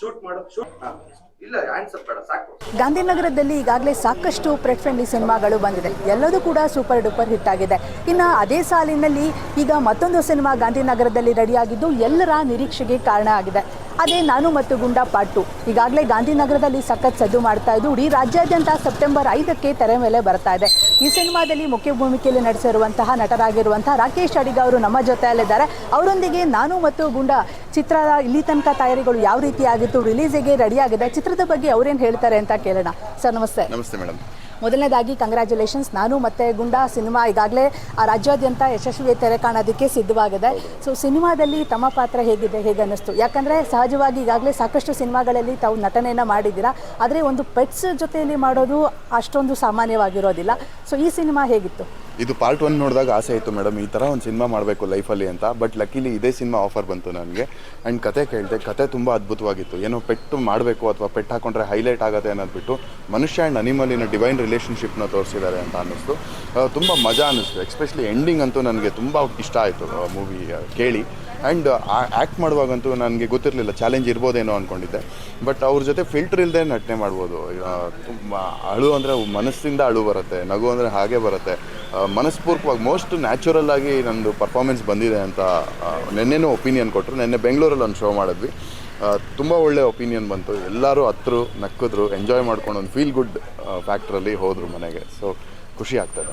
Shoot ಮಾಡೋದು shoot ಗಾಂಧಿನಗರದಲ್ಲಿ ಈಗಾಗಲೇ ಸಾಕಷ್ಟು ಪ್ರೆಟ್ ಫ್ರೆಂಡ್ಲಿ ಸಿನಿಮಾಗಳು ಬಂದಿದೆ. ಎಲ್ಲದೂ ಕೂಡ ಸೂಪರ್ ಡೂಪರ್ ಹಿಟ್ ಆಗಿದೆ. ಇನ್ನು ಅದೇ ಸಾಲಿನಲ್ಲಿ ಈಗ ಮತ್ತೊಂದು ಸಿನಿಮಾ ಗಾಂಧಿನಗರದಲ್ಲಿ ರೆಡಿಯಾಗಿದ್ದು ಎಲ್ಲರ ನಿರೀಕ್ಷೆಗೆ ಕಾರಣ ಆಗಿದೆ. ಅದೇ ನಾನು ಮತ್ತು ಗುಂಡ ಪಾರ್ಟ್ ಟು ಈಗಾಗಲೇ ಗಾಂಧಿನಗರದಲ್ಲಿ ಸಖತ್ ಸದ್ದು ಮಾಡ್ತಾ ಇದ್ದು, ಇಡೀ ರಾಜ್ಯಾದ್ಯಂತ ಸೆಪ್ಟೆಂಬರ್ ಐದಕ್ಕೆ ತೆರೆ ಮೇಲೆ ಬರ್ತಾ ಇದೆ. ಈ ಸಿನಿಮಾದಲ್ಲಿ ಮುಖ್ಯ ಭೂಮಿಕೆಯಲ್ಲಿ ನಡೆಸಿರುವಂತಹ ನಟರಾಗಿರುವಂತಹ ರಾಕೇಶ್ ಅಡಿಗ ಅವರು ನಮ್ಮ ಜೊತೆಯಲ್ಲಿದ್ದಾರೆ. ಅವರೊಂದಿಗೆ ನಾನು ಮತ್ತು ಗುಂಡ ಚಿತ್ರ ಇಲ್ಲಿ ತನಕ ತಯಾರಿಗಳು ಯಾವ ರೀತಿ ರೀತಿಯಾಗಿತ್ತು ರಿಲೀಸಿಗೆ ಆಗಿದೆ, ಚಿತ್ರದ ಬಗ್ಗೆ ಅವ್ರೇನು ಹೇಳ್ತಾರೆ ಅಂತ ಕೇಳೋಣ. ಸರ್, ನಮಸ್ತೆ. ನಮಸ್ತೆ ಮೇಡಮ್. ಮೊದಲನೇದಾಗಿ ಕಂಗ್ರ್ಯಾಚುಲೇಷನ್ಸ್ ನಾನು ಮತ್ತು ಗುಂಡಾ ಸಿನಿಮಾ ಈಗಾಗಲೇ, ಆ, ರಾಜ್ಯಾದ್ಯಂತ ಯಶಸ್ವಿ ತೆರೆ ಕಾಣೋದಕ್ಕೆ ಸಿದ್ಧವಾಗಿದೆ. ಸೊ ಸಿನಿಮಾದಲ್ಲಿ ತಮ್ಮ ಪಾತ್ರ ಹೇಗಿದೆ ಹೇಗೆ ಅನ್ನಿಸ್ತು ಯಾಕಂದರೆ, ಸಹಜವಾಗಿ ಈಗಾಗಲೇ ಸಾಕಷ್ಟು ಸಿನಿಮಾಗಳಲ್ಲಿ ತಾವು ನಟನೆಯನ್ನು ಮಾಡಿದ್ದೀರಾ. ಆದರೆ, ಒಂದು ಪೆಟ್ಸ್ ಜೊತೆಯಲ್ಲಿ ಮಾಡೋದು ಅಷ್ಟೊಂದು ಸಾಮಾನ್ಯವಾಗಿರೋದಿಲ್ಲ. ಸೊ ಈ ಸಿನಿಮಾ ಹೇಗಿತ್ತು? ಇದು ಪಾರ್ಟ್ ಒನ್ ನೋಡಿದಾಗ ಆಸೆ ಇತ್ತು ಮೇಡಮ್ ಈ ಥರ ಒಂದು ಸಿನಿಮಾ ಮಾಡಬೇಕು ಲೈಫಲ್ಲಿ ಅಂತ. ಬಟ್ ಲಕ್ಕಿಲಿ ಇದೇ ಸಿನಿಮಾ ಆಫರ್ ಬಂತು ನನಗೆ. ಆ್ಯಂಡ್ ಕತೆ ಕೇಳಿದೆ, ಕತೆ ತುಂಬ ಅದ್ಭುತವಾಗಿತ್ತು. ಏನೋ ಪೆಟ್ಟು ಮಾಡಬೇಕು ಅಥವಾ ಪೆಟ್ಟು ಹಾಕೊಂಡ್ರೆ ಹೈಲೈಟ್ ಆಗುತ್ತೆ ಅನ್ನೋದ್ಬಿಟ್ಟು ಮನುಷ್ಯ ಆ್ಯಂಡ್ ಅನಿಮಲಿನ ಡಿವೈನ್ ರಿಲೇಷನ್ಶಿಪ್ನ ತೋರಿಸಿದ್ದಾರೆ ಅಂತ ಅನ್ನಿಸ್ತು. ತುಂಬ ಮಜಾ ಅನ್ನಿಸ್ತು. ಎಸ್ಪೆಷಲಿ ಎಂಡಿಂಗ್ ಅಂತೂ ನನಗೆ ತುಂಬ ಇಷ್ಟ ಆಯಿತು ಮೂವಿ ಕೇಳಿ. ಆ್ಯಂಡ್ ಆ್ಯಕ್ಟ್ ಮಾಡುವಾಗಂತೂ ನನಗೆ ಗೊತ್ತಿರಲಿಲ್ಲ ಚಾಲೆಂಜ್ ಇರ್ಬೋದೇನೋ ಅಂದ್ಕೊಂಡಿದ್ದೆ ಬಟ್ ಅವ್ರ ಜೊತೆ ಫಿಲ್ಟರ್ ಇಲ್ಲದೆ ನಟನೆ ಮಾಡ್ಬೋದು. ತುಂಬ ಅಳು ಅಂದರೆ ಮನಸ್ಸಿಂದ ಅಳು ಬರುತ್ತೆ, ನಗು ಅಂದರೆ ಹಾಗೆ ಬರುತ್ತೆ. ಮನಸ್ಪೂರ್ವಕವಾಗಿ ಮೋಸ್ಟ್ ನ್ಯಾಚುರಲ್ ಆಗಿ ನಂದು ಪರ್ಫಾರ್ಮೆನ್ಸ್ ಬಂದಿದೆ ಅಂತ ನಿನ್ನೆನೂ ನೆನ್ನೆನೂ ಒಪಿನಿಯನ್ ಕೊಟ್ಟರು ನೆನ್ನೆ ಬೆಂಗಳೂರಲ್ಲಿ ಒಂದು ಶೋ ಮಾಡಿದ್ವಿ. ತುಂಬ ಒಳ್ಳೆ ಒಪಿನಿಯನ್ ಬಂತು. ಎಲ್ಲರೂ ಹತ್ತರು ನಕ್ಕಿದ್ರು ಎಂಜಾಯ್ ಮಾಡ್ಕೊಂಡು ಒಂದು ಫೀಲ್ ಗುಡ್ ಫ್ಯಾಕ್ಟ್ರಲ್ಲಿ ಹೋದರು ಮನೆಗೆ. ಸೊ ಖುಷಿ ಆಗ್ತದೆ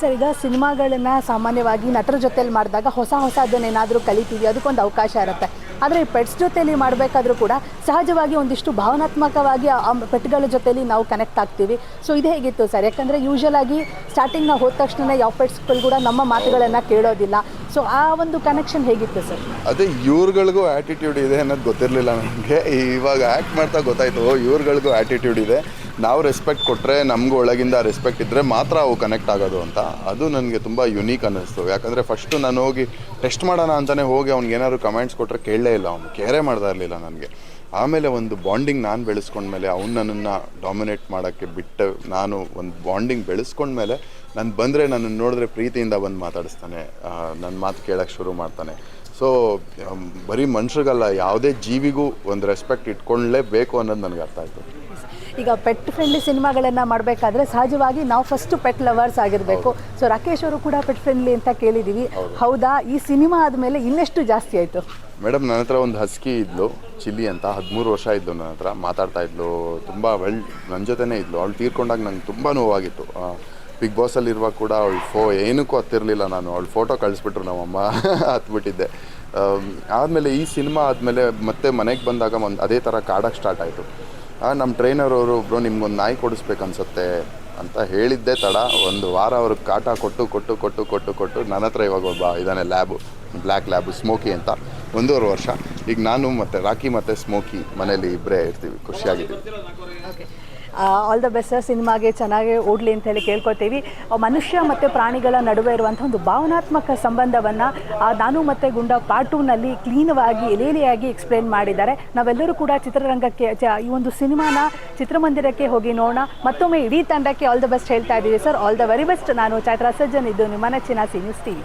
ಸರ್, ಈಗ ಸಿನಿಮಾಗಳನ್ನು ಸಾಮಾನ್ಯವಾಗಿ ನಟರ ಜೊತೆಲಿ ಮಾಡಿದಾಗ ಹೊಸ ಹೊಸದನ್ನೇನಾದರೂ ಕಲಿತೀವಿ, ಅದಕ್ಕೊಂದು ಅವಕಾಶ ಇರುತ್ತೆ. ಆದರೆ ಈ ಪೆಟ್ಸ್ ಜೊತೆಲಿ ಮಾಡಬೇಕಾದ್ರೂ ಕೂಡ ಸಹಜವಾಗಿ ಒಂದಿಷ್ಟು ಭಾವನಾತ್ಮಕವಾಗಿ ಆ ಪೆಟ್ಗಳ ಜೊತೆಲಿ ನಾವು ಕನೆಕ್ಟ್ ಆಗ್ತೀವಿ. ಸೊ ಇದು ಹೇಗಿತ್ತು ಸರ್? ಯಾಕಂದರೆ ಯೂಶಲ್ ಆಗಿ ಸ್ಟಾರ್ಟಿಂಗ್ ನಾವು ಹೋದ ತಕ್ಷಣ ಯಾವ ಪೆಟ್ಸ್ಗಳು ಕೂಡ ನಮ್ಮ ಮಾತುಗಳನ್ನು ಕೇಳೋದಿಲ್ಲ. ಸೊ ಆ ಒಂದು ಕನೆಕ್ಷನ್ ಹೇಗಿತ್ತು ಸರ್? ಅದೇ ಇವ್ರುಗಳಿಗೂ ಆ್ಯಟಿಟ್ಯೂಡ್ ಇದೆ ಅನ್ನೋದು ಗೊತ್ತಿರಲಿಲ್ಲ ನನಗೆ ಇವಾಗ ಆ್ಯಕ್ಟ್ ಮಾಡ್ತಾ ಗೊತ್ತಾಯಿತು ಇವ್ರುಗಳಿಗೂ ಆ್ಯಟಿಟ್ಯೂಡ್ ಇದೆ. ನಾವು ರೆಸ್ಪೆಕ್ಟ್ ಕೊಟ್ಟರೆ ನಮ್ಗೆ ಒಳಗಿಂದ ರೆಸ್ಪೆಕ್ಟ್ ಇದ್ದರೆ ಮಾತ್ರ ಅವು ಕನೆಕ್ಟ್ ಆಗೋದು ಅಂತ. ಅದು ನನಗೆ ತುಂಬ ಯುನೀಕ್ ಅನ್ನಿಸ್ತು. ಯಾಕಂದರೆ ಫಸ್ಟು ನಾನು ಹೋಗಿ ಟೆಸ್ಟ್ ಮಾಡೋಣ ಅಂತಲೇ ಹೋಗಿ ಅವ್ನಿಗೆ ಏನಾದ್ರು ಕಮೆಂಟ್ಸ್ ಕೊಟ್ಟರೆ ಕೇಳಲೇ ಇಲ್ಲ ಅವನು. ಕೇರೆ ಮಾಡ್ತಾ ಇರಲಿಲ್ಲ ನನಗೆ. ಆಮೇಲೆ ಒಂದು ಬಾಂಡಿಂಗ್ ನಾನು ಬೆಳೆಸ್ಕೊಂಡ್ಮೇಲೆ ಅವ್ನು ನನ್ನನ್ನು ಡಾಮಿನೇಟ್ ಮಾಡೋಕ್ಕೆ ಬಿಟ್ಟು ನಾನು ಒಂದು ಬಾಂಡಿಂಗ್ ಬೆಳೆಸ್ಕೊಂಡ್ಮೇಲೆ ನಾನು ಬಂದರೆ ನನ್ನನ್ನು ನೋಡಿದ್ರೆ ಪ್ರೀತಿಯಿಂದ ಬಂದು ಮಾತಾಡಿಸ್ತಾನೆ. ನನ್ನ ಮಾತು ಕೇಳೋಕ್ಕೆ ಶುರು ಮಾಡ್ತಾನೆ. ಸೊ ಬರೀ ಮನುಷ್ಯರಿಗಲ್ಲ ಯಾವುದೇ ಜೀವಿಗೂ ಒಂದು ರೆಸ್ಪೆಕ್ಟ್ ಇಟ್ಕೊಳ್ಳೇಬೇಕು ಅನ್ನೋದು ನನಗೆ ಅರ್ಥ ಆಯಿತು. ಈಗ ಪೆಟ್ ಫ್ರೆಂಡ್ಲಿ ಸಿನಿಮಾಗಳನ್ನು ಮಾಡಬೇಕಾದ್ರೆ ಸಹಜವಾಗಿ ನಾವು ಫಸ್ಟ್ ಪೆಟ್ ಲವರ್ಸ್ ಆಗಿರಬೇಕು. ಸೊ ರಾಕೇಶ್ ಅವರು ಕೂಡ ಪೆಟ್ ಫ್ರೆಂಡ್ಲಿ ಅಂತ ಕೇಳಿದ್ದೀವಿ ಹೌದಾ. ಈ ಸಿನಿಮಾ ಆದಮೇಲೆ ಇನ್ನೆಷ್ಟು ಜಾಸ್ತಿ ಆಯಿತು? ಮೇಡಮ್ ನನ್ನ ಹತ್ರ ಒಂದು ಹಸ್ಕಿ ಇದ್ಲು ಚಿಲ್ಲಿ ಅಂತ. ಹದಿಮೂರು ವರ್ಷ ಇದ್ಲು ನನ್ನ ಹತ್ರ ಮಾತಾಡ್ತಾ ಇದ್ಲು. ತುಂಬ ವೆಲ್ ನನ್ನ ಜೊತೆನೇ ಇದ್ಲು. ಅವಳು ತೀರ್ಕೊಂಡಾಗ ನಂಗೆ ತುಂಬ ನೋವಾಗಿತ್ತು. ಬಿಗ್ ಬಾಸಲ್ಲಿರುವಾಗ ಕೂಡ ಅವಳು ಫೋ ಏನಕ್ಕೂ ಹತ್ತಿರಲಿಲ್ಲ ನಾನು. ಅವಳು ಫೋಟೋ ಕಳಿಸ್ಬಿಟ್ರು ನಮ್ಮಮ್ಮ ಹತ್ಬಿಟ್ಟಿದ್ದೆ. ಆದಮೇಲೆ ಈ ಸಿನಿಮಾ ಆದಮೇಲೆ ಮತ್ತೆ ಮನೆಗೆ ಬಂದಾಗ ಒಂದು ಅದೇ ಥರ ಕಾಡಕ್ಕೆ ಸ್ಟಾರ್ಟ್ ಆಯಿತು. ನಮ್ಮ ಟ್ರೈನರ್ ಅವರು ಒಬ್ಬರು ನಿಮ್ಗೊಂದು ನಾಯಿ ಕೊಡಿಸ್ಬೇಕು ಅಂತ ಹೇಳಿದ್ದೆ ತಡ. ಒಂದು ವಾರ ಅವ್ರಿಗೆ ಕಾಟ ಕೊಟ್ಟು ಕೊಟ್ಟು ಕೊಟ್ಟು ಕೊಟ್ಟು ಕೊಟ್ಟು ನನ್ನ ಹತ್ರ ಇವಾಗ ಒಬ್ಬ ಇದಾನೆ ಲ್ಯಾಬು ಬ್ಲ್ಯಾಕ್ ಲ್ಯಾಬು, ಸ್ಮೋಕಿ ಅಂತ. ಒಂದೂವರೆ ವರ್ಷ. ಈಗ ನಾನು ಮತ್ತು ರಾಕಿ ಮತ್ತು ಸ್ಮೋಕಿ ಮನೇಲಿ ಇಬ್ಬರೇ ಇರ್ತೀವಿ, ಖುಷಿಯಾಗಿದ್ದೀವಿ. ಆಲ್ ದ ಬೆಸ್ಟ್ ಸಿನಿಮಾಗೆ ಚೆನ್ನಾಗಿ ಓಡಲಿ ಅಂತ ಹೇಳಿ ಕೇಳ್ಕೊತೀವಿ ಮನುಷ್ಯ ಮತ್ತು ಪ್ರಾಣಿಗಳ ನಡುವೆ ಇರುವಂಥ ಒಂದು ಭಾವನಾತ್ಮಕ ಸಂಬಂಧವನ್ನು ನಾನು ಮತ್ತು ಗುಂಡ ಪಾರ್ಟ್ ಟೂನಲ್ಲಿ ಕ್ಲೀನವಾಗಿ ಎಲೇಲಿಯಾಗಿ ಎಕ್ಸ್ಪ್ಲೇನ್ ಮಾಡಿದ್ದಾರೆ. ನಾವೆಲ್ಲರೂ ಕೂಡ ಚಿತ್ರರಂಗಕ್ಕೆ ಈ ಒಂದು ಸಿನಿಮಾನ ಚಿತ್ರಮಂದಿರಕ್ಕೆ ಹೋಗಿ ನೋಡೋಣ. ಮತ್ತೊಮ್ಮೆ ಇಡೀ ತಂಡಕ್ಕೆ ಆಲ್ ದ ಬೆಸ್ಟ್ ಹೇಳ್ತಾ ಇದ್ದೀವಿ sir all the very best ನಾನು ಚೈತ್ರಾ ಸಜ್ಜನ್ ಇದು ನಿಮ್ಮ ನೆಚ್ಚಿನ ನ್ಯೂಸ್ ಟಿವಿ